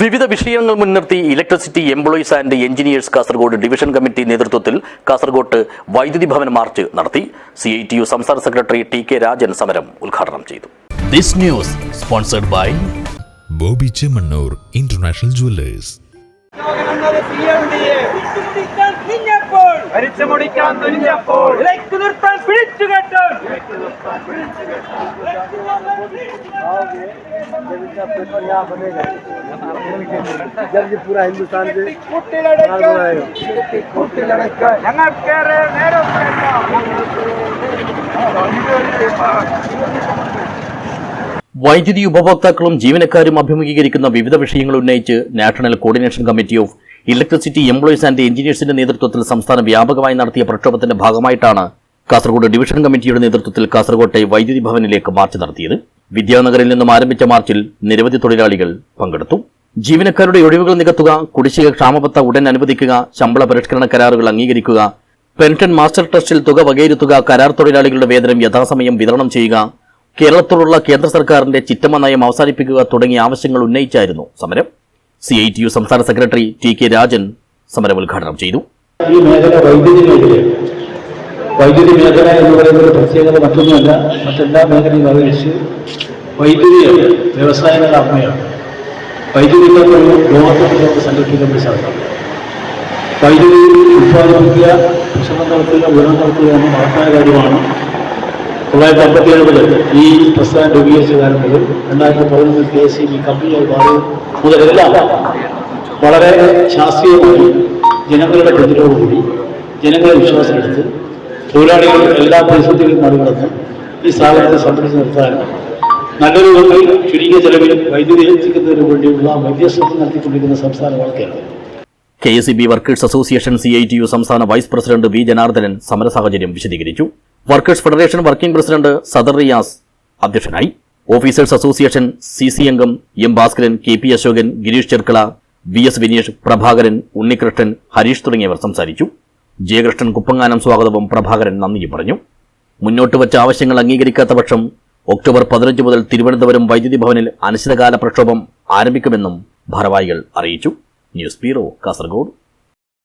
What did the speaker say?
വിവിധ വിഷയങ്ങൾ മുൻനിർത്തി electricity employees and engineers Kasaragod division committee നേതൃത്വത്തിൽ കാസർഗോട്ട് വൈദ്യുതി ഭവൻ മാർച്ച് നടത്തി. സി ഐ ടി യു സംസ്ഥാന സെക്രട്ടറി ടി കെ രാജൻ സമരം ഉദ്ഘാടനം ചെയ്തു. This news sponsored by Boby Chemmanur international jewellers. ഭരിച്ചു മുടിക്കാൻ തുനിഞ്ഞപ്പോൾ വിലക്ക് നിർത്താൻ പിടിച്ചു കെട്ടൻ ഞങ്ങൾക്കേറെ നേരം വേണ്ട. വൈദ്യുതി ഉപഭോക്താക്കളും ജീവനക്കാരും അഭിമുഖീകരിക്കുന്ന വിവിധ വിഷയങ്ങൾ ഉന്നയിച്ച് national coordination committee of electricity employees and എഞ്ചിനീയേഴ്സിന്റെ നേതൃത്വത്തിൽ സംസ്ഥാന വ്യാപകമായി നടത്തിയ പ്രക്ഷോഭത്തിന്റെ ഭാഗമായിട്ടാണ് കാസർഗോഡ് ഡിവിഷൻ കമ്മിറ്റിയുടെ നേതൃത്വത്തിൽ കാസർഗോട്ടെ വൈദ്യുതി ഭവനിലേക്ക് മാർച്ച് നടത്തിയത്. വിദ്യാനഗറിൽ നിന്നും ആരംഭിച്ച മാർച്ചിൽ നിരവധി തൊഴിലാളികൾ പങ്കെടുത്തു. ജീവനക്കാരുടെ ഒഴിവുകൾ നികത്തുക കുടിശ്ശിക ക്ഷാമബത്ത ഉടൻ അനുവദിക്കുക ശമ്പള പരിഷ്കരണ കരാറുകൾ അംഗീകരിക്കുക പെൻഷൻ മാസ്റ്റർ ട്രസ്റ്റിൽ തുക വകയിരുത്തുക കരാർ തൊഴിലാളികളുടെ വേതനം യഥാസമയം വിതരണം ചെയ്യുക കേരളത്തോടുള്ള കേന്ദ്ര സർക്കാരിന്റെ ചിറ്റമ്മ നയം അവസാനിപ്പിക്കുക തുടങ്ങിയ ആവശ്യങ്ങൾ ഉന്നയിച്ചായിരുന്നു സമരം. സി ഐ ടി യു സംസ്ഥാന സെക്രട്ടറി ടി കെ രാജൻ സമരം ഉദ്ഘാടനം ചെയ്തു. വൈദ്യുതി മേഖല എന്ന് പറയുന്ന ഒരു പ്രത്യേകത മറ്റൊന്നുമല്ല. മറ്റെല്ലാ മേഖലയും അപേക്ഷിച്ച് വൈദ്യുതിയാണ് വ്യവസായങ്ങളുടെ അമ്മയാണ് വൈദ്യുതി ഇല്ലാത്തൊരു ലോകത്തിൽ നമുക്ക് വേണ്ടി സാധിക്കും. വൈദ്യുതി ഉത്പാദിപ്പിക്കുക ഭക്ഷണം നടത്തുക ഉയരം നടത്തുക എന്ന മഹത്തായ കാര്യമാണ് തൊള്ളായിരത്തി അമ്പത്തി ഏഴുമുതൽ ഈ പ്രസ്ഥാനം രൂപീകരിച്ച കാലം മുതൽ രണ്ടായിരത്തി പതിനൊന്നിൽ കെ എസ് ഇ കമ്പനിയായി മാറി മുതലെല്ലാം വളരെ ശാസ്ത്രീയമായി ജനങ്ങളുടെ പ്രതിരോധകൂടി ജനങ്ങളെ വിശ്വാസമെടുത്ത് തൊഴിലാളികൾ എല്ലാ പരിസ്ഥിതികളും മറികടന്ന് ഈ സ്ഥാപനത്തെ സംരക്ഷിച്ച് നിർത്താൻ നല്ലൊരു രൂപത്തിൽ ചുരുങ്ങിയ ചെലവിൽ വൈദ്യുതി എത്തിക്കുന്നതിന് വേണ്ടിയുള്ള മധ്യസ്ഥം നടത്തിക്കൊണ്ടിരിക്കുന്ന സംസ്ഥാനമാണ് Keralam. K S E B workers association C I T U സംസ്ഥാന വൈസ് പ്രസിഡന്റ് വി ജനാർദ്ദനൻ സമര സാഹചര്യം വിശദീകരിച്ചു. Workers federation working president Sadar Riyas അധ്യക്ഷനായി. ഓഫീസേഴ്സ് അസോസിയേഷൻ സി സി അംഗം M Bhaskaran K P Ashokan Gireesh Cherkala V S Vineesh Prabhakaran Unnikrishnan Harish തുടങ്ങിയവർ സംസാരിച്ചു. ജയകൃഷ്ണൻ കുപ്പങ്ങാനം സ്വാഗതവും പ്രഭാകരൻ നന്ദിയും പറഞ്ഞു. മുന്നോട്ട് വച്ച ആവശ്യങ്ങൾ അംഗീകരിക്കാത്ത പക്ഷം ഒക്ടോബർ പതിനഞ്ച് മുതൽ തിരുവനന്തപുരം വൈദ്യുതി ഭവനിൽ അനിശ്ചിതകാല പ്രക്ഷോഭം ആരംഭിക്കുമെന്നും ഭാരവാഹികൾ അറിയിച്ചു. News bureau Kasaragod.